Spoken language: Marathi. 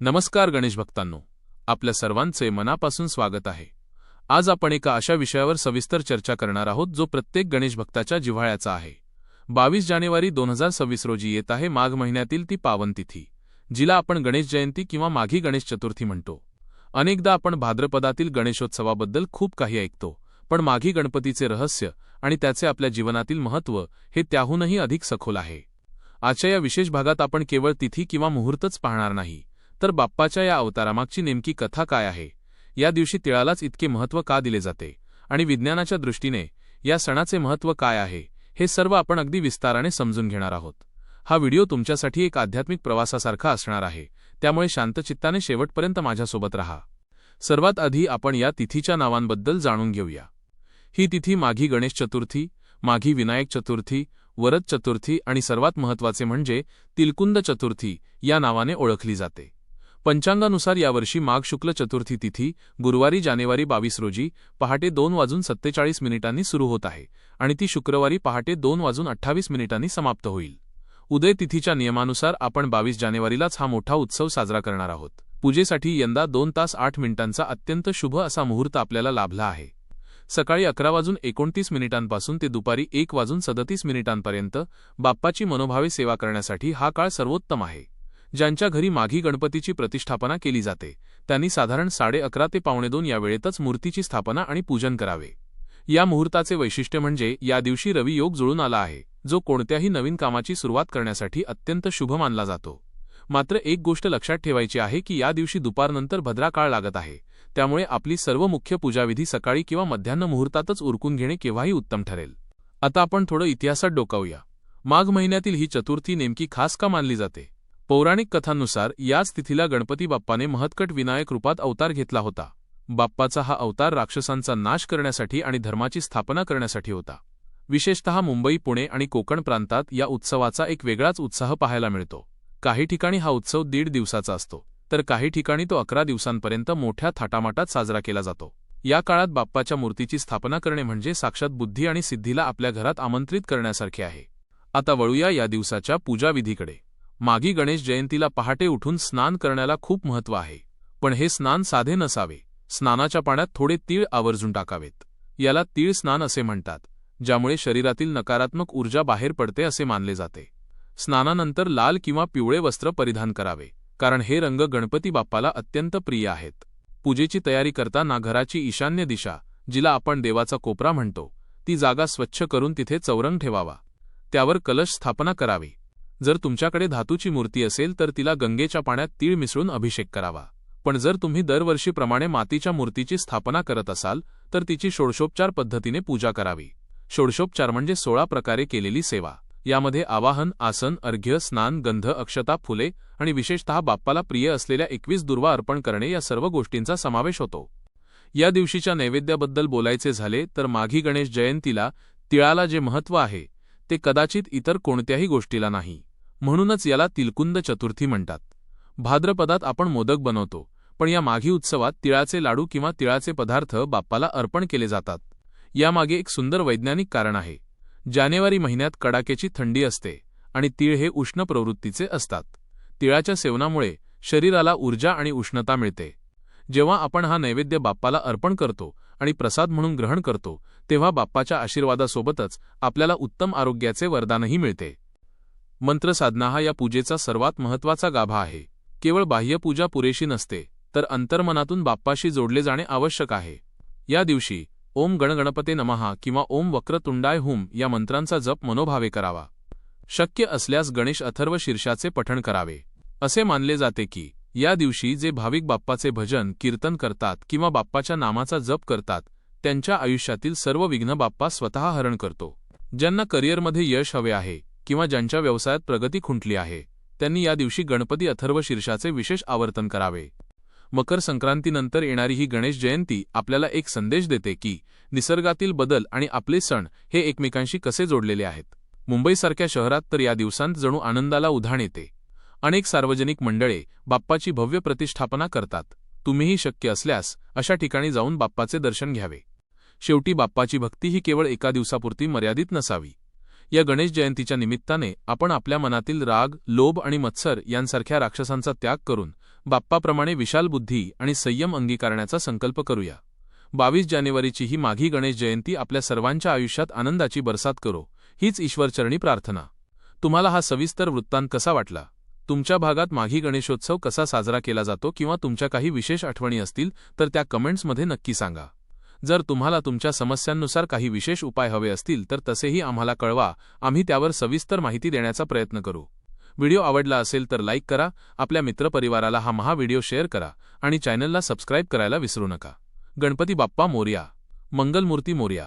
नमस्कार गणेश भक्तांनो. आपल्या सर्वांचे मनापासून स्वागत आहे. आज आपण एका अशा विषयावर सविस्तर चर्चा करणार आहोत जो प्रत्येक गणेश भक्ताच्या जिव्हाळ्याचा आहे. बावीस जानेवारी दोन हजार सव्वीस रोजी येत आहे माघ महिन्यातील ती पावन तिथी जिला आपण गणेश जयंती किंवा माघी गणेश चतुर्थी म्हणतो. अनेकदा आपण भाद्रपदातील गणेशोत्सवाबद्दल खूप काही ऐकतो पण माघी गणपतीचे रहस्य आणि त्याचे आपल्या जीवनातील महत्त्व हे त्याहूनही अधिक सखोल आहे. आजच्या या विशेष भागात आपण केवळ तिथी किंवा मुहूर्तच पाहणार नाही तर बाप्पाच्या या अवतारामागची नेमकी कथा काय आहे? या दिवशी तिळालाच इतके महत्त्व का दिले जाते? आणि विज्ञानाच्या दृष्टीने या सणाचे महत्त्व काय आहे? हे सर्व आपण अगदी विस्ताराने समजून घेणार आहोत. हा व्हिडिओ तुमच्यासाठी एक आध्यात्मिक प्रवासासारखा असणार आहे. त्यामुळे शांतचित्ताने शेवटपर्यंत माझ्यासोबत राहा. सर्वात आधी आपण या तिथीच्या नावांबद्दल जाणून घेऊया. ही तिथी माघी गणेश चतुर्थी माघी विनायक चतुर्थी वरद चतुर्थी आणि सर्वात महत्त्वाचे म्हणजे तिलकुंद चतुर्थी या नावाने ओळखली जाते. पंचांगानुसार यावर्षी माघ शुक्ल चतुर्थी तिथी गुरुवारी जानेवारी बावीस रोजी पहाटे दोन वाजून सत्तेचाळीस मिनिटांनी सुरू होत आहे आणि ती शुक्रवारी पहाटे दोन वाजून अठ्ठावीस मिनिटांनी समाप्त होईल. उदय तिथीच्या नियमानुसार आपण बावीस जानेवारीलाच हा मोठा उत्सव साजरा करणार आहोत. पूजेसाठी यंदा दोन तास आठ मिनिटांचा अत्यंत शुभ असा मुहूर्त आपल्याला लाभला आहे. सकाळी अकरा वाजून एकोणतीस मिनिटांपासून ते दुपारी एक वाजून सदतीस मिनिटांपर्यंत बाप्पाची मनोभावे सेवा करण्यासाठी हा काळ सर्वोत्तम आहे. ज्यांच्या घरी माघी गणपतीची प्रतिष्ठापना केली जाते त्यांनी साधारण साडे अकरा ते पावणे दोन या वेळेतच मूर्तीची स्थापना आणि पूजन करावे. या मुहूर्ताचे वैशिष्ट्य म्हणजे या दिवशी रवी योग जुळून आला आहे जो कोणत्याही नवीन कामाची सुरुवात करण्यासाठी अत्यंत शुभ मानला जातो. मात्र एक गोष्ट लक्षात ठेवायची आहे की या दिवशी दुपारनंतर भद्रा काळ लागत आहे त्यामुळे आपली सर्व मुख्य पूजाविधी सकाळी किंवा मध्यान्ह मुहूर्तातच उरकून घेणे केव्हाही उत्तम ठरेल. आता आपण थोडं इतिहासात डोकावूया. माघ महिन्यातील ही चतुर्थी नेमकी खास का मानली जाते? पौराणिक कथांनुसार याच तिथीला गणपती बाप्पाने महत्कट विनायक रूपात अवतार घेतला होता. बाप्पाचा हा अवतार राक्षसांचा नाश करण्यासाठी आणि धर्माची स्थापना करण्यासाठी होता. विशेषतः मुंबई पुणे आणि कोकण प्रांतात या उत्सवाचा एक वेगळाच उत्साह पाहायला मिळतो. काही ठिकाणी हा उत्सव दीड दिवसाचा असतो तर काही ठिकाणी तो अकरा दिवसांपर्यंत मोठ्या थाटामाटात साजरा केला जातो. या काळात बाप्पाच्या मूर्तीची स्थापना करणे म्हणजे साक्षात बुद्धी आणि सिद्धीला आपल्या घरात आमंत्रित करण्यासारखे आहे. आता वळूया या दिवसाच्या पूजाविधीकडे मागी गणेश जयंतीला पहाटे उठून स्नान करण्याला खूप महत्त्व आहे. पण हे स्नान साधे नसावे. स्नानाच्या पाण्यात थोडे तीळ आवर्जून टाकावेत. याला तीळ स्नान असे म्हणतात ज्यामुळे शरीरातील नकारात्मक ऊर्जा बाहेर पडते असे मानले जाते. स्नानानंतर लाल किंवा पिवळे वस्त्र परिधान करावे कारण हे रंग गणपती बाप्पाला अत्यंत प्रिय आहेत. पूजेची तयारी करताना घराची ईशान्य दिशा जिला आपण देवाचा कोपरा म्हणतो ती जागा स्वच्छ करून तिथे चौरंग ठेवावा. त्यावर कलश स्थापना करावी. जर तुमच्याकडे धातूची मूर्ती असेल तर तिला गंगेच्या पाण्यात तीळ मिसळून अभिषेक करावा. पण जर तुम्ही दरवर्षीप्रमाणे मातीच्या मूर्तीची स्थापना करत असाल तर तिची षोडशोपचार पद्धतीने पूजा करावी. षोडशोपचार म्हणजे सोळा प्रकारे केलेली सेवा. यामध्ये आवाहन आसन अर्घ्य स्नान गंध अक्षता फुले आणि विशेषतः बाप्पाला प्रिय असलेल्या एकवीस दुर्वा अर्पण करणे या सर्व गोष्टींचा समावेश होतो. या दिवशीच्या नैवेद्याबद्दल बोलायचे झाले तर माघी गणेश जयंतीला तिळाला जे महत्त्व आहे ते कदाचित इतर कोणत्याही गोष्टीला नाही. म्हणूनच याला तिलकुंद चतुर्थी म्हणतात. भाद्रपदात आपण मोदक बनवतो पण या माघी उत्सवात तिळाचे लाडू किंवा तिळाचे पदार्थ बाप्पाला अर्पण केले जातात. यामागे एक सुंदर वैज्ञानिक कारण आहे. जानेवारी महिन्यात कडाक्याची थंडी असते आणि तीळ हे उष्ण प्रवृत्तीचे असतात. तिळाच्या सेवनामुळे शरीराला ऊर्जा आणि उष्णता मिळते. जेव्हा आपण हा नैवेद्य बाप्पाला अर्पण करतो आणि प्रसाद म्हणून ग्रहण करतो तेव्हा बाप्पाच्या आशीर्वादासोबतच आपल्याला उत्तम आरोग्याचे वरदानही मिळते. मंत्रसाधना हा या पूजेचा सर्वात महत्त्वाचा गाभा आहे. केवळ बाह्यपूजा पुरेशी नसते तर अंतर्मनातून बाप्पाशी जोडले जाणे आवश्यक आहे. या दिवशी ओम गणगणपते नमहा किंवा ओम वक्रतुंडाय हुम या मंत्रांचा जप मनोभावे करावा. शक्य असल्यास गणेश अथर्व शीर्षाचे पठण करावे. असे मानले जाते की या दिवशी जे भाविक बाप्पाचे भजन कीर्तन करतात किंवा बाप्पाच्या नामाचा जप करतात त्यांच्या आयुष्यातील सर्व विघ्न बाप्पा स्वतः हरण करतो. ज्यांना करिअरमध्ये यश हवे आहे किंवा ज्यांच्या व्यवसायात प्रगती खुंटली आहे त्यांनी या दिवशी गणपती अथर्व शीर्षाचे विशेष आवर्तन करावे. मकर संक्रांतीनंतर येणारी ही गणेश जयंती आपल्याला एक संदेश देते की निसर्गातील बदल आणि आपले सण हे एकमेकांशी कसे जोडलेले आहेत. मुंबईसारख्या शहरात तर या दिवसांत जणू आनंदाला उधाण येते. अनेक सार्वजनिक मंडळे बाप्पाची भव्य प्रतिष्ठापना करतात. तुम्हीही शक्य असल्यास अशा ठिकाणी जाऊन बाप्पाचे दर्शन घ्यावे. शेवटी बाप्पाची भक्ती ही केवळ एका दिवसापुरती मर्यादित नसावी. या गणेश जयंतीच्या निमित्ताने आपण आपल्या मनातील राग लोभ आणि मत्सर यांसारख्या राक्षसांचा त्याग करून बाप्पाप्रमाणे विशाल बुद्धी आणि संयम अंगीकारण्याचा संकल्प करूया. बावीस जानेवारीची ही माघी गणेश जयंती आपल्या सर्वांच्या आयुष्यात आनंदाची बरसात करो हीच ईश्वरचरणी प्रार्थना. तुम्हाला हा सविस्तर वृत्तांत कसा वाटला? तुमच्या भागात माघी गणेशोत्सव कसा साजरा केला जातो किंवा तुमच्या काही विशेष आठवणी असतील तर त्या कमेंट्समध्ये नक्की सांगा. जर तुम्हाला तुमच्या समस्यांनुसार काही विशेष उपाय हवे असतील तर तसेही आम्हाला कळवा. आम्ही त्यावर सविस्तर माहिती देण्याचा प्रयत्न करू. व्हिडिओ आवडला असेल तर लाईक करा आपल्या मित्रपरिवाराला हा महा व्हिडिओ शेअर करा आणि चॅनलला सबस्क्राईब करायला विसरू नका. गणपती बाप्पा मोर्या. मंगलमूर्ती मोर्या.